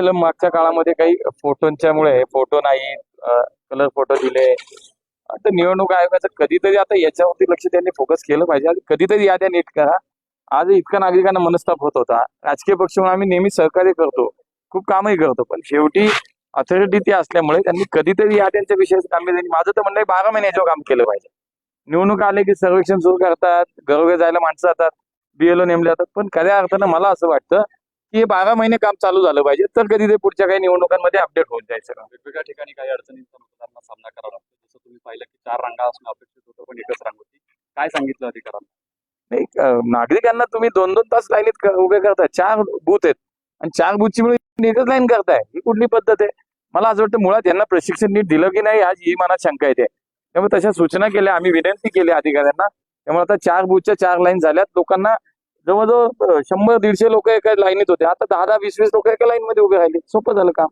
झालं मागच्या काळामध्ये काही फोटोंच्या मुळे फोटो नाही कलर फोटो दिले. आता निवडणूक आयोगाचं कधीतरी आता याच्यावरती लक्ष त्यांनी फोकस केलं पाहिजे. आणि कधीतरी याद्या नीट करा. आज इतका नागरिकांना मनस्ताप होत होता. राजकीय पक्ष म्हणून आम्ही नेहमी सहकार्य करतो. खूप कामही करतो. पण शेवटी अथॉरिटी ती असल्यामुळे त्यांनी कधीतरी याद्यांच्या विषयाचं काम त्यांनी माझं तर म्हणणं आहे बारा महिन्याच्यावर काम केलं पाहिजे. निवडणूक आले की सर्वेक्षण सुरू करतात. घरोघर जायला माणसं जातात. बीएलओ नेमले जातात. पण खऱ्या अर्थानं मला असं वाटतं की हे बारा महिने काम चालू झालं पाहिजे. तर कधी ते पुढच्या काही निवडणुकांमध्ये अपडेट होऊन जायचं वेगवेगळ्या ठिकाणी काही अडचणींचा मतदारांना सामना करावा लागतो. जसं तुम्ही पाहिलं की चार रांगा असणं अपेक्षित होतं पण एकच रांग होती. काय सांगितलं अधिकाऱ्यांना? नाही नागरिकांना तुम्ही दोन दोन तास लाईनीत उभे करताय. चार बूथ आहेत. आणि चार बूथची मिळून एकच लाईन करताय. ही कुठली पद्धत आहे? मला असं वाटतं मुळात यांना प्रशिक्षण नीट दिलं की नाही आज ही मनात शंका येते. त्यामुळे तशा सूचना केल्या आम्ही विनंती केली अधिकाऱ्यांना. त्यामुळे आता चार बूथच्या चार लाईन झाल्यात. लोकांना जवळजवळ शंभर दीडशे लोक एका लाईनीत होते. आता दहा दहा वीस वीस लोक एका लाईन मध्ये उभे राहिले. सोपं झालं काम.